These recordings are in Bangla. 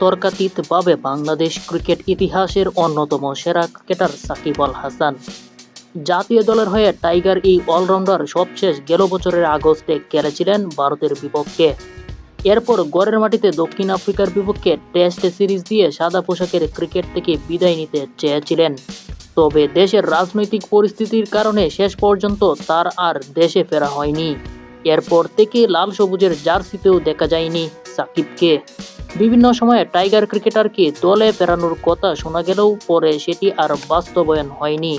তর্কাতীতভাবে বাংলাদেশ ক্রিকেট ইতিহাসের অন্যতম সেরা ক্রিকেটার সাকিব আল হাসান। জাতীয় দলের হয়ে টাইগার এই অলরাউন্ডার সবশেষ গেল বছরের আগস্টে খেলেছিলেন ভারতের বিপক্ষে। এরপর গড়ের মাটিতে দক্ষিণ আফ্রিকার বিপক্ষে টেস্ট সিরিজ দিয়ে সাদা পোশাকের ক্রিকেট থেকে বিদায় নিতে চেয়েছিলেন। তবে দেশের রাজনৈতিক পরিস্থিতির কারণে শেষ পর্যন্ত তার আর দেশে ফেরা হয়নি। এরপর থেকে লাল সবুজের জার্সিতেও দেখা যায়নি সাকিবকে। বিভিন্ন সময়ে টাইগার ক্রিকেটারকে দলে ফেরানোর কথা শোনা গেলেও পরে সেটি আর বাস্তবায়ন হয়নি।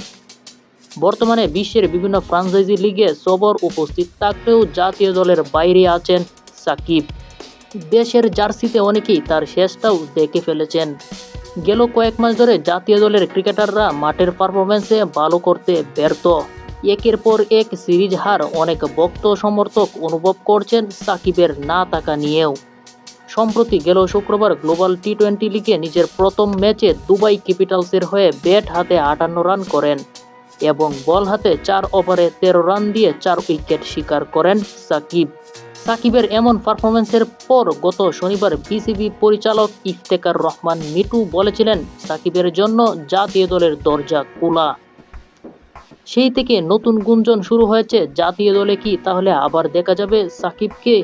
বর্তমানে বিশ্বের বিভিন্ন ফ্রাঞ্চাইজি লিগে সবর উপস্থিত থাকলেও জাতীয় দলের বাইরে আছেন সাকিব। দেশের জার্সিতে অনেকেই তার শেষটাও দেখে ফেলেছেন। গেল কয়েক মাস ধরে জাতীয় দলের ক্রিকেটাররা মাঠের পারফরমেন্সে ভালো করতে ব্যর্থ। একের পর এক সিরিজ হার অনেক ভক্ত সমর্থক অনুভব করছেন সাকিবের না থাকা নিয়েও। সম্প্রতি গেল শুক্রবার গ্লোবাল টি টোয়েন্টি লিগে নিজের প্রথম ম্যাচে দুবাই ক্যাপিটালসের হয়ে ব্যাট হাতে আটান্ন রান করেন এবং বল হাতে চার ওভারে তেরো রান দিয়ে চার উইকেট শিকার করেন সাকিব। সাকিবের এমন পারফরমেন্সের পর গত শনিবার বিসিবি পরিচালক ইফতেকার রহমান মিটু বলেছিলেন, সাকিবের জন্য জাতীয় দলের দরজা খোলা। সেই থেকে নতুন গুঞ্জন শুরু হয়েছে, জাতীয় দলে কি তাহলে আবার দেখা যাবে সাকিবকে?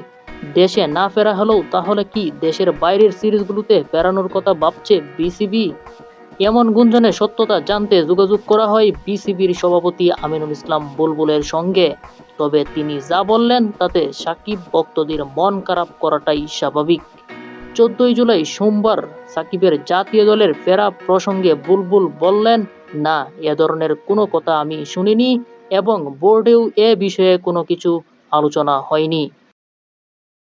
দেশে না ফেরা হলেও তাহলে কি দেশের বাইরের সিরিজগুলোতে ফেরানোর কথা ভাবছে বিসিবি? এমন গুঞ্জনের সত্যতা জানতে যোগাযোগ করা হয় বিসিবির সভাপতি আমিনুল ইসলাম বুলবুলের সঙ্গে। তবে তিনি যা বললেন, তাতে সাকিব ভক্তদের মন খারাপ করাটাই স্বাভাবিক। চোদ্দই জুলাই সোমবার সাকিবের জাতীয় দলের ফেরা প্রসঙ্গে বুলবুল বললেন, না, এ ধরনের কোনো কথা আমি শুনিনি এবং বোর্ডেও এ বিষয়ে কোনো কিছু আলোচনা হয়নি।